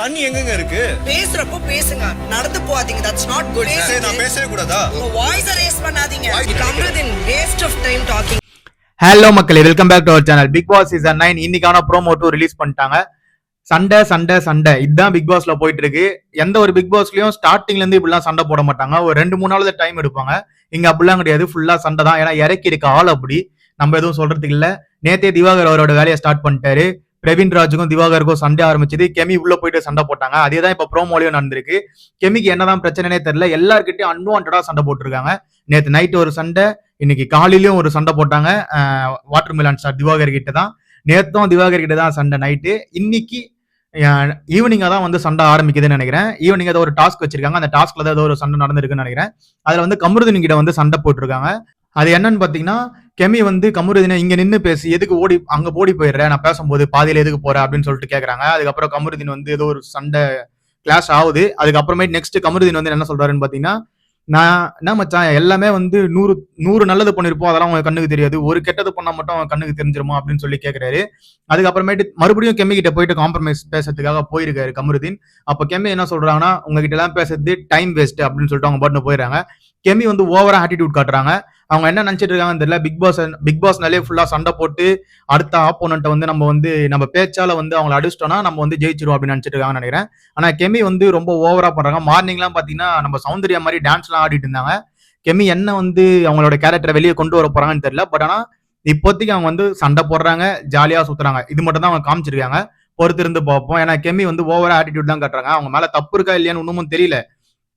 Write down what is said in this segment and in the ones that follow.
தண்ணி எங்கங்க இருக்கு? பேசுறப்போ பேசுங்க. நடந்து போகாதீங்க. தட்ஸ் நாட் குட் சரி நான் பேசவே கூடாதா? உங்க வாய்ஸ் ரேஸ் பண்ணாதீங்க. Kamrudeen waste of time talking hello மக்களே. Welcome back to our channel Bigg Boss season nine இன்னைக்கான ப்ரோமோ டூ ரிலீஸ் பண்ணிட்டாங்க. சண்டை சண்டை சண்டை. இதுதான் பிக் பாஸ்ல போயிட்டு இருக்கு எந்த ஒரு பிக் பாஸ்லயும் ஸ்டார்டிங்ல இருந்து இப்படிலாம் சண்டை போட மாட்டாங்க. ஒரு ரெண்டு மூணு நாள் டைம் எடுப்பாங்க. இங்க அப்படிலாம் கிடையாது. ஃபுல்லா சண்டை தான். ஏன்னா இறக்கி இருக்க ஆள் அப்படி. நம்ம எதுவும் சொல்றதுக்கு இல்ல. நேத்தே திவாகர் அவரோட வேலையை ஸ்டார்ட் பண்ணிட்டாரு. பிரவீன் ராஜுக்கும் திவாகருக்கும் சண்டை ஆரம்பிச்சது. கெமி உள்ள போயிட்டு சண்டை போட்டாங்க. அதே தான் இப்ப ப்ரோமோலயும் நடந்திருக்கு. கெமிக்கு என்னதான் பிரச்சனைனே தெரியல. எல்லாருக்கிட்டையும் அன்வான்டா சண்டை போட்டிருக்காங்க. நேற்று நைட்டு ஒரு சண்டை இன்னைக்கு காலையிலயும் ஒரு சண்டை போட்டாங்க. வாட்டர் மிலான் ஸ்டார் திவாகர் கிட்ட தான் நேத்தும் திவாகர் கிட்ட தான் சண்டை நைட்டு இன்னைக்கு ஈவினிங்காக தான் வந்து சண்டை ஆரம்பிக்குதுன்னு நினைக்கிறேன். ஈவினிங் ஏதோ ஒரு டாஸ்க் வச்சிருக்காங்க. அந்த டாஸ்க்ல ஏதோ ஒரு சண்டை நடந்திருக்குன்னு நினைக்கிறேன். அதுல வந்து கமருதீன் கிட்ட வந்து சண்டை போட்டிருக்காங்க. அது என்னன்னு பாத்தீங்கன்னா கெமி வந்து கமருதீனை இங்க நின்று பேசி எதுக்கு ஓடி அங்க ஓடி போயிடுறேன் நான் பேசும்போது பாதியில எதுக்கு போறேன் அப்படின்னு சொல்லிட்டு கேக்குறாங்க. அதுக்கப்புறம் கமருதீன் வந்து ஏதோ ஒரு சண்டை கிளாஷ் ஆகுது. அதுக்கப்புறமேட்டு நெக்ஸ்ட் கமருதீன் வந்து என்ன சொல்றாருன்னு பாத்தீங்கன்னா நான் என்ன மச்சான் எல்லாமே வந்து நூறு நூறு நல்லது பண்ணிருப்போம். அதெல்லாம் உங்க கண்ணுக்கு தெரியாது. ஒரு கெட்டது பண்ணா மட்டும் அவன் கண்ணுக்கு தெரிஞ்சிருமா? அப்படின்னு சொல்லி கேக்குறாரு. அதுக்கப்புறமேட்டு மறுபடியும் கெம்மி கிட்ட போயிட்டு காம்ப்ரமைஸ் பேசுறதுக்காக போயிருக்காரு கமருதீன். அப்ப கெம்மி என்ன சொல்றாங்கன்னா உங்ககிட்ட எல்லாம் பேசுறது டைம் வேஸ்ட் அப்படின்னு சொல்லிட்டு அவங்க பாட்டு போயிடுறாங்க. கெமி வந்து ஓவரா ஆட்டிடியூட் காட்டுறாங்க. அவங்க என்ன நினைச்சிட்டு இருக்காங்கன்னு தெரியல. பிக் பாஸ் பிக் பாஸ்னாலே ஃபுல்லா சண்டை போட்டு அடுத்த ஆப்போனண்ட்டை வந்து நம்ம வந்து நம்ம பேச்சால வந்து அவங்களை அடிச்சிட்டோம்னா நம்ம வந்து ஜெயிச்சிருவோம் அப்படின்னு நினைச்சிட்டு இருக்காங்கன்னு நினைக்கிறேன். ஆனா கெமி வந்து ரொம்ப ஓவரா பண்றாங்க. மார்னிங்லாம் பாத்தீங்கன்னா நம்ம சௌந்தர்யா மாதிரி டான்ஸ்லாம் ஆடிட்டு இருந்தாங்க. கெமி என்ன வந்து அவங்களோட கேரக்டரை வெளியே கொண்டு வர போறாங்கன்னு தெரியல. பட் ஆனா இப்போதைக்கு அவங்க வந்து சண்டை போடுறாங்க ஜாலியா சுத்துறாங்க. இது மட்டும் தான் அவங்க காமிச்சிருக்காங்க. பொறுத்திருந்து பார்ப்போம். ஏன்னா கெமி வந்து ஓவரா ஆட்டிடியூட் தான் காட்டுறாங்க. அவங்க மேல தப்பு இருக்கா இல்லையான்னு இன்னமும் தெரியல.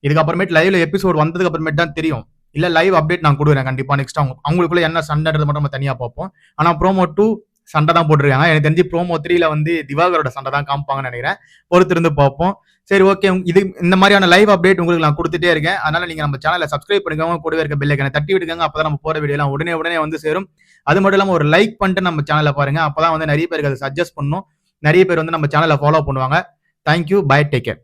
இதுக்கப்புறமேட்டு லைவ்ல எபிசோட் வந்ததுக்கு அப்புறமேட்டு தான் தெரியும். இல்ல லைவ் அப்டேட் நான் கொடுக்குறேன் கண்டிப்பா நெக்ஸ்ட் அவங்க அவங்களுக்குள்ள என்ன சண்டைன்றது மட்டும் நம்ம தனியா பார்ப்போம். ஆனா ப்ரோமோ டூ சண்டை தான் போட்டிருக்காங்க. எனக்கு தெரிஞ்சு ப்ரோமோ த்ரீல வந்து திவாகரோட சண்டை தான் காமிப்பாங்கன்னு நினைக்கிறேன். பொறுத்திருந்து பார்ப்போம். சரி ஓகே இது இந்த மாதிரியான லைவ் அப்டேட் உங்களுக்கு நான் கொடுத்துட்டே இருக்கேன். அதனால நீங்க நம்ம சேனலை சப்ஸ்கிரைப் பண்ணிக்கோங்க. கூடவே இருக்க பெல் ஐக்கனை தட்டி விடுங்க அப்பதான் நம்ம போற வீடியோ எல்லாம் உடனே உடனே வந்து சேரும். அது மட்டும் இல்லாம ஒரு லைக் பண்ணிட்டு நம்ம சேனலை பாருங்க. அப்பதான் வந்து நிறைய பேருக்கு அதை சஜஸ்ட் பண்ணும். நிறைய பேர் வந்து நம்ம சேனலை ஃபாலோ பண்ணுவாங்க. Thank you bye take care